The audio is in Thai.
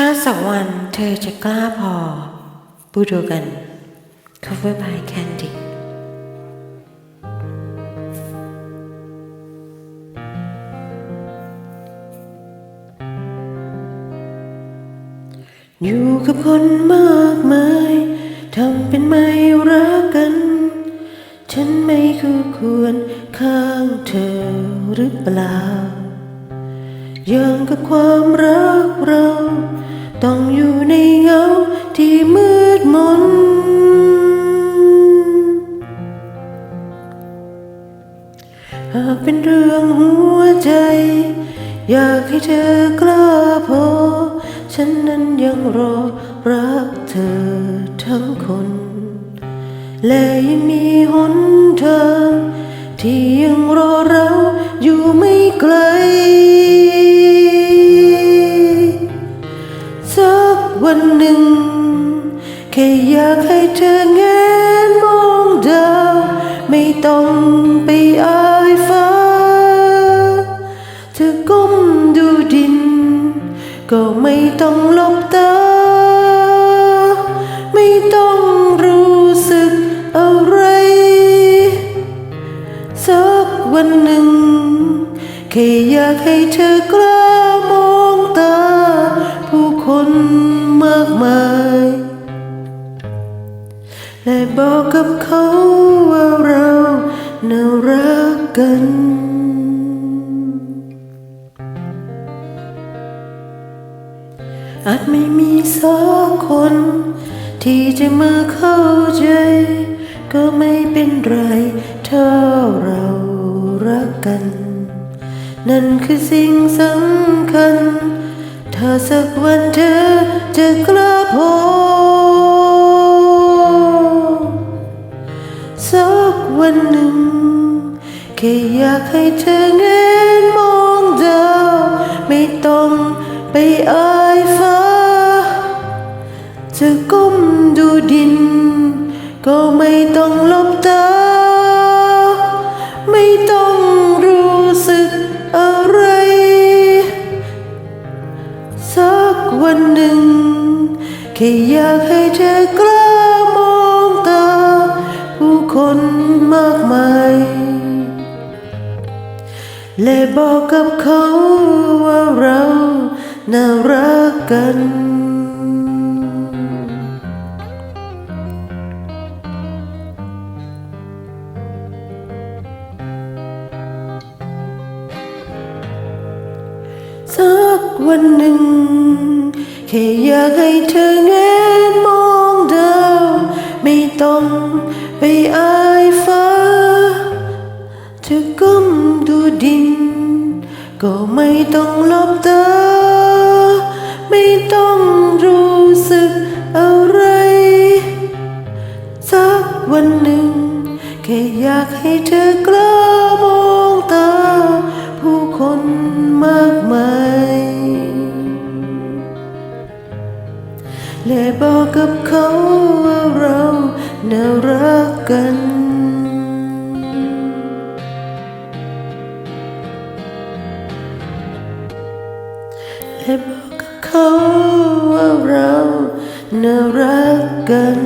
ถ้าสักวันเธอจะกล้าพอบูดูกัน cover by Candy อยู่กับคนมากมาย ทำเป็นไม่รักกัน ฉันไม่คู่ควรข้างเธอหรือเปล่าอย่างกับความรักเรา ต้องอยู่ในเงาที่มืดมน หากเป็นเรื่องหัวใจ อยากให้เธอกล้าพอ ฉันนั้นยังรอรักเธอทั้งคน และยังมีหนทางที่ยังรอเรา สักวันหนึ่ง แค่อยากให้เธอแงนมองดาวไม่ต้องไปอายฟ้า เธอก้มดูดิน ก็ไม่ต้องหลบตา ไม่ต้องรู้สึกอะไร สักวันหนึ่ง แค่อยากให้เธอกล้ามองตา คนมากมายและบอกกับเขาว่าเราน่ารักกันอาจไม่มีสักคน ที่จะมาเข้าใจ ก็ไม่เป็นไรถ้าเรารักกัน นั่นคือสิ่งสำคัญ ถ้าสักวันเธอจะกล้าพอสักวันหนึ่งแค่อยากให้เธอเงนมองดาวไม่ต้องไปอายฟ้า จะก้มดูดิน ก็ไม่ต้องหลบตา แค่อยากให้เธอกล้ามองตา ผู้คนมากมาย และบอกกับเขาว่าเราน่ารักกันสักวันหนึ่ง แค่อยากให้เธอแงนมองดาวไม่ต้องไปอายฟ้า เธอก้มดูดิน ก็ไม่ต้องหลบตา ไม่ต้องรู้สึกอะไร สักวันหนึ่ง แค่อยากให้เธอกล้ามองตา ผู้คนมากมาย แลยบอกกับเขาว่าเราน่ารักกันเลยบอกกับเขาว่าเราน่ารักกัน